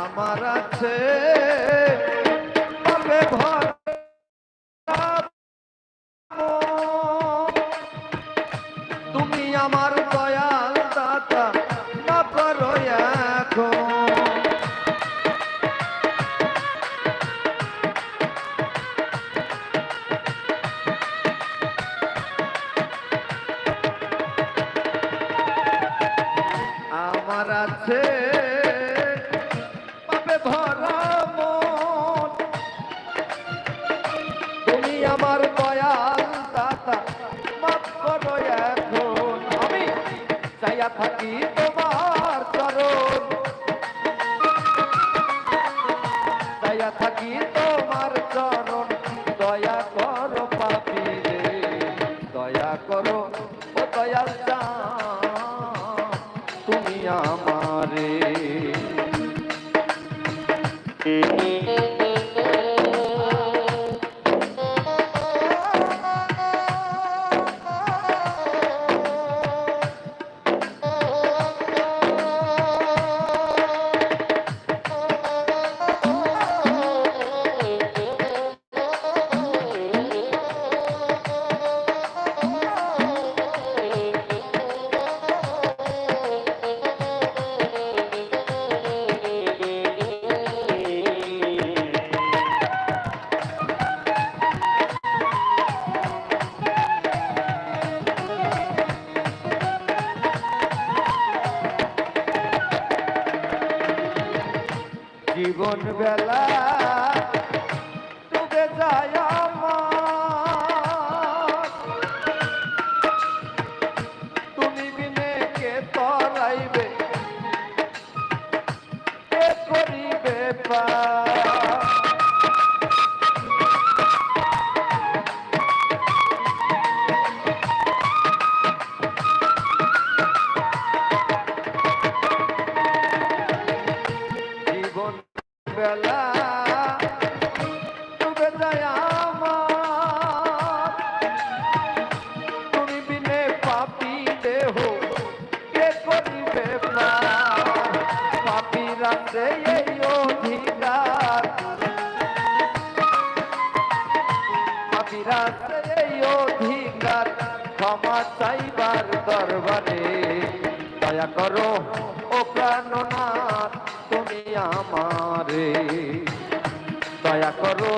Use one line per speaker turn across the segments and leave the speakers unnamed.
আমার আছে। চাইয়া থাকি তোমার চরণ। চাইয়া থাকি তোমার চরণ, দয়া করো পাপি রে, দয়া করো ও দয়াল তুমি আমারে। জীবন বেলা তুমি পাপি দেহ কে করিবে? পাপি রাতে এই দরবারে দয়া করো, ও প্রাণনাথ, তুমি আমারে দয়া করো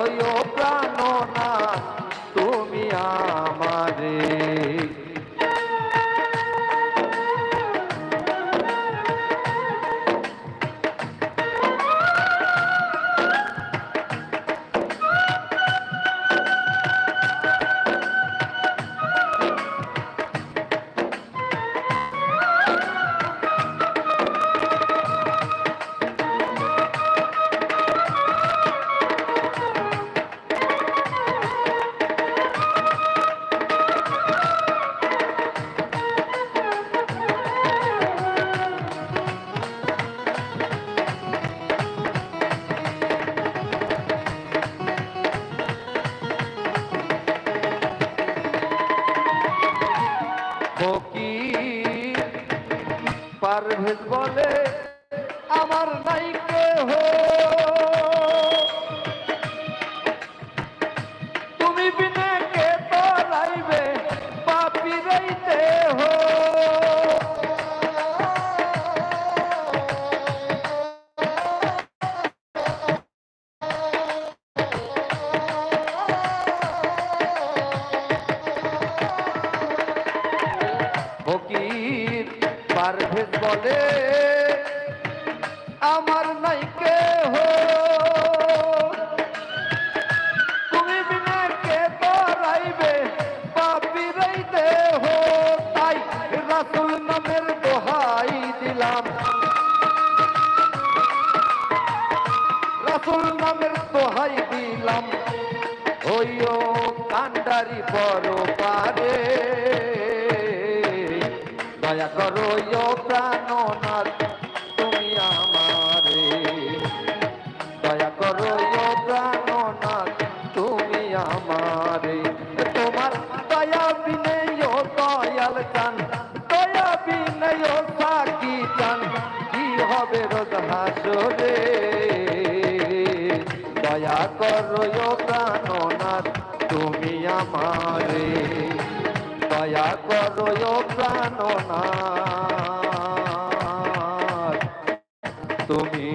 আমার নাই কেহ। তুমি বিনে কে তরাইবে পাপি রইতে হো। পারভেজ বলে আমার নাই কেহ। তুমি বিনা কে তরাইবে পাপি রইতে হো তাই রাসুল নামের দোহাই দিলাম। রাসুল নামের দোহাই দিলাম। হইও কান্ডারি বড় পারে। দয়া করো প্রাণনাথ জান। দয়া বিনয় সাকি জান। কি হবে রোজ হাসরে? দয়া করো প্রাণনাথ, তুমি আমারে। দয়া করো প্রাণনাথ, তুমি